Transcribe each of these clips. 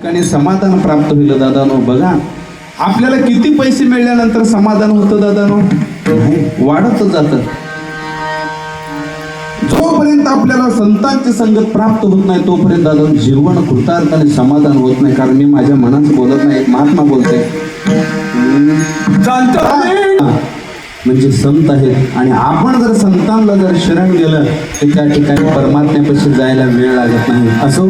ठिकाणी समाधान प्राप्त होईल दादानो. बघा आपल्याला किती पैसे मिळाल्यानंतर समाधान होतं दादानो? नाही वाढतच जातं. जोपर्यंत आपल्याला संतांची संगत प्राप्त होत नाही तोपर्यंत दादा जीवन कृतार्थ आणि समाधान होत नाही. कारण मी माझ्या मनाचं बोलत नाही एक महात्मा बोलते. म्हणजे संत आहेत. आणि आपण जर संतांना जर शरण गेलं तर त्या ठिकाणी परमात्म्यापाशी जायला वेळ लागत नाही. असो?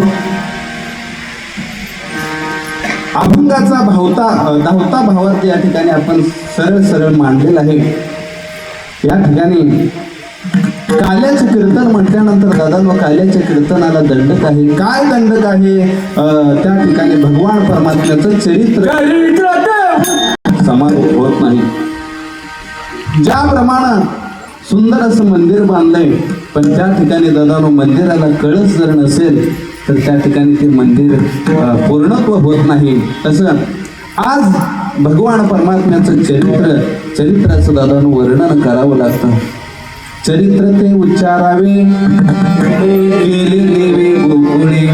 अभंगाचा भावता धावता भावात या ठिकाणी आपण सरळ सरळ मांडलेला आहे. या ठिकाणी काल्याचे कीर्तन म्हटल्यानंतर दादा काल्याच्या कीर्तनाला दंडक आहे. काय दंडक आहे? त्या ठिकाणी भगवान परमात्म्याचं चरित्र समारोप होत नाही. ज्याप्रमाणे सुंदर असं मंदिर बांधलंय पण त्या ठिकाणी दादानो मंदिराला कळस जर नसेल तर त्या ठिकाणी ते मंदिर पूर्णत्व होत नाही. तसं आज भगवान परमात्म्याचं चरित्र चरित्राचं दादानं वर्णन करावं लागतं. चरित्र ते उच्चारावे. गेले देवे गोकुळे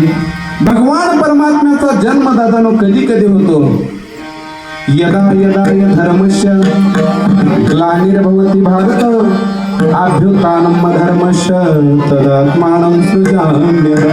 भगवान परमात्म्याचा जन्म दादानो कधी कधी होतो? यदा यदा य धर्मस्य ग्लानिर्भवती भारत अभ्युतानम धर्मस्य तदात्मानं सृजाम्य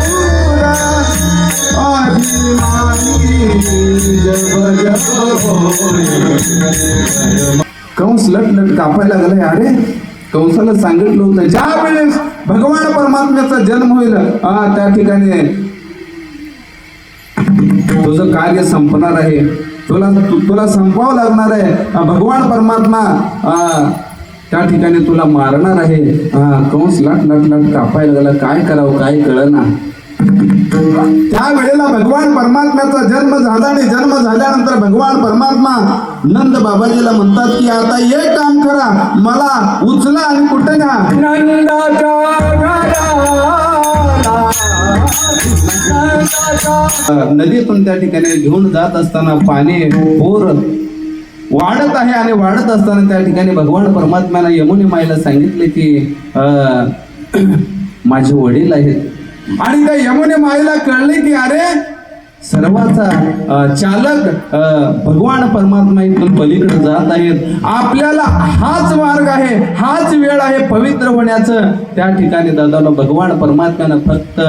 कंस लट लट कापायला लागलाय. अरे कंसाला सांगितलं होतं. ज्या वेळेस भगवान परमात्म्याचा जन्म होईल हा त्या ठिकाणी तुझं कार्य संपणार आहे. तुला तु- तुला संपवावं लागणार आहे. भगवान परमात्मा त्या ठिकाणी तुला मारणार आहे. हा कंस लाट लाट लाट कापायला लागला. काय करावं काय कळना. ना वेळेला भगवान परमात्म्याचा जन्म झाला आणि जन्म झाल्यानंतर भगवान परमात्मा नंद बाबाजीला म्हणतात की आता एक काम करा मला उचला आणि कुठे घ्या नदीतून त्या ठिकाणी घेऊन जात असताना पाणी पोर वाढत आहे आणि वाढत असताना त्या ठिकाणी भगवान परमात्म्यानं यमुनी माईला सांगितले की माझे वडील आहेत. आणि त्या यमुने माईला कळले की अरे सर्वाचा चालक भगवान परमात्मा इथून पलीकडे जात आहेत. आपल्याला हाच मार्ग आहे हाच वेळ आहे पवित्र होण्याचं. त्या ठिकाणी दादाला भगवान परमात्म्यानं फक्त